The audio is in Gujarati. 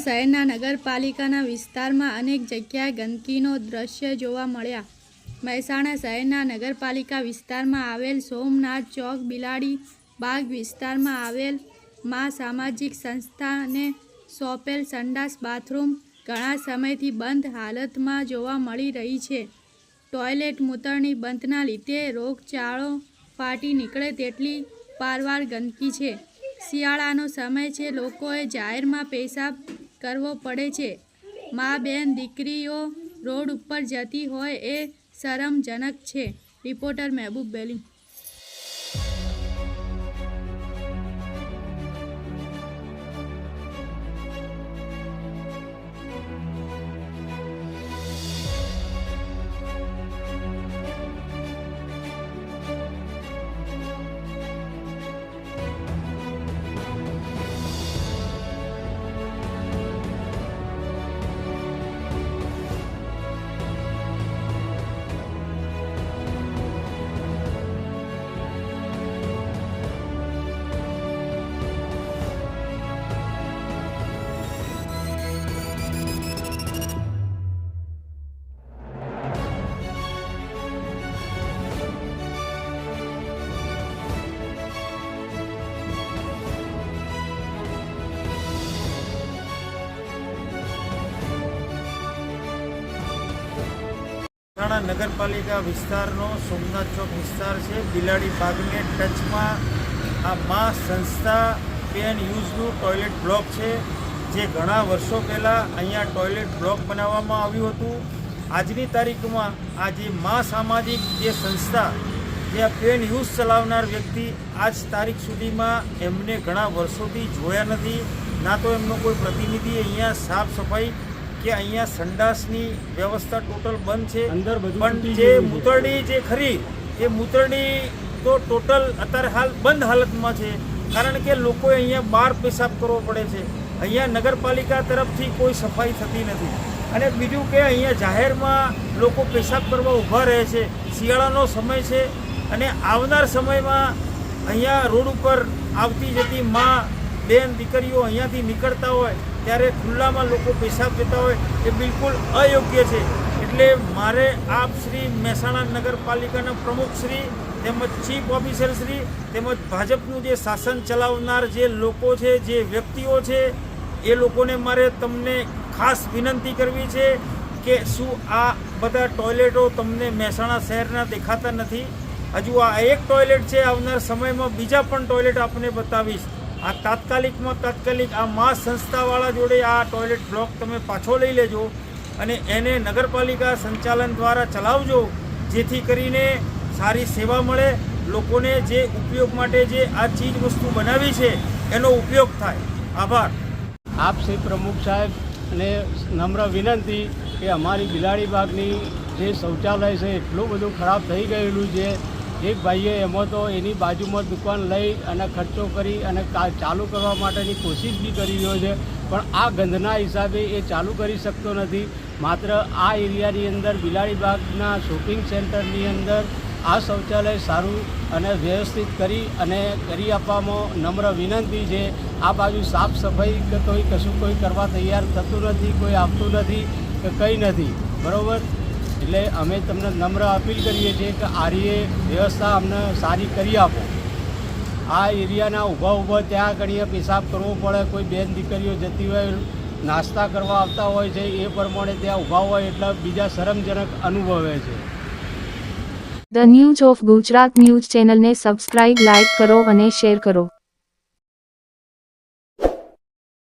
શહેરના નગરપાલિકાના વિસ્તારમાં અનેક જગ્યાએ ગંદકીનો દ્રશ્ય જોવા મળ્યા. મહેસાણા શહેરના નગરપાલિકા વિસ્તારમાં આવેલ સોમનાથ ચોક, બિલાડી બાગ વિસ્તારમાં આવેલ મા સામાજિક સંસ્થાને સોંપેલ સંડાસ બાથરૂમ ઘણા સમયથી બંધ હાલતમાં જોવા મળી રહી છે. ટોયલેટ મૂતરની બંધના લીધે રોગચાળો ફાટી નીકળે તેટલી પારવાર ગંદકી છે. શિયાળાનો સમય છે, લોકોએ જાહેરમાં પેશાબ કરવો પડે છે. મા બેન દીકરીઓ રોડ ઉપર જતી હોય એ શરમજનક છે. રિપોર્ટર મહેબૂબ બેલી મહેસાણા નગરપાલિકા વિસ્તારનો સોમનાથ ચોક વિસ્તાર છે. બિલાડી બાગને ટચમાં આ મા સંસ્થા પેન યુઝનું ટોયલેટ બ્લોક છે, જે ઘણા વર્ષો પહેલાં અહીંયા ટોયલેટ બ્લોક બનાવવામાં આવ્યું હતું. આજની તારીખમાં આ જે મા સામાજિક જે સંસ્થા, જે આ પેન યુઝ ચલાવનાર વ્યક્તિ આજ તારીખ સુધીમાં એમને ઘણા વર્ષોથી જોયા નથી. ના તો એમનો કોઈ પ્રતિનિધિ અહીંયા સાફ સફાઈ કે અહીંયા સંડાસની વ્યવસ્થા ટોટલ બંધ છે. અંદર પણ જે મૂતરડી જે ખરી એ મૂતરડી તો ટોટલ અત્યારે હાલ બંધ હાલતમાં છે. કારણ કે લોકો અહીંયા બહાર પેશાબ કરવો પડે છે. અહીંયા નગરપાલિકા તરફથી કોઈ સફાઈ થતી નથી. અને બીજું કે અહીંયા જાહેરમાં લોકો પેશાબ કરવા ઊભા રહે છે. શિયાળાનો સમય છે અને આવનાર સમયમાં અહીંયા રોડ ઉપર આવતી જતી માં બેન દીકરીઓ અહીંયાથી નીકળતા હોય ત્યારે ખુલ્લામાં લોકો પેશાબ જતા હોય એ બિલકુલ અયોગ્ય છે. એટલે મારે આપ શ્રી મહેસાણા નગરપાલિકાના પ્રમુખ શ્રી તેમજ ચીફ ઓફિસર શ્રી તેમજ ભાજપનું જે શાસન ચલાવનાર જે લોકો છે, જે વ્યક્તિઓ છે, એ લોકોને મારે તમને ખાસ વિનંતી કરવી છે કે શું આ બધા ટોયલેટો તમને મહેસાણા શહેરના દેખાતા નથી? હજુ આ એક ટોયલેટ છે, આવનાર સમયમાં બીજા પણ ટોયલેટ આપને બતાવીશ. આ તાત્કાલિકમાં તાત્કાલિક આ મા સંસ્થાવાળા જોડે આ ટોયલેટ બ્લોક તમે પાછો લઈ લેજો અને એને નગરપાલિકા સંચાલન દ્વારા ચલાવજો, જેથી કરીને સારી સેવા મળે, લોકોને જે ઉપયોગ માટે જે આ ચીજ વસ્તુ બનાવી છે, એનો ઉપયોગ થાય. આભાર. આપ શ્રી પ્રમુખ સાહેબ અને નમ્ર વિનંતી કે અમારી બિલાડી બાગની જે શૌચાલય છે, એટલું બધું ખરાબ થઈ ગયેલું છે એક ભાઈએ એમાં તો એની બાજુમાં દુકાન લઈ અને ખર્ચો કરી અને ચાલુ કરવા માટેની કોશિશ બી કરી રહ્યો છે. પણ આ ગંધના હિસાબે એ ચાલુ કરી શકતો નથી. માત્ર આ એરિયાની અંદર બિલાડી બાગના શોપિંગ સેન્ટરની અંદર આ શૌચાલય સારું અને વ્યવસ્થિત કરી અને કરી આપવામાં નમ્ર વિનંતી છે. આ બાજુ સાફ સફાઈ કે કોઈ કશું કોઈ કરવા તૈયાર થતું નથી, કોઈ આપતું નથી કે કંઈ નથી. બરાબર? એટલે અમે તમને નમ્ર અપીલ કરીએ છીએ કે આરીએ વ્યવસ્થા અમને સારી કરી આપો. આ એરિયાના ઊભા ઊભા ત્યાં આગળ પેશાબ કરવો પડે, કોઈ બેન દીકરીઓ જતી હોય, નાસ્તા કરવા આવતા હોય છે, એ પ્રમાણે ત્યાં ઊભા હોય એટલે બીજા શરમજનક અનુભવે છે. The news of Gujarat news ચેનલને સબસ્ક્રાઇબ લાઇક કરો અને શેર કરો.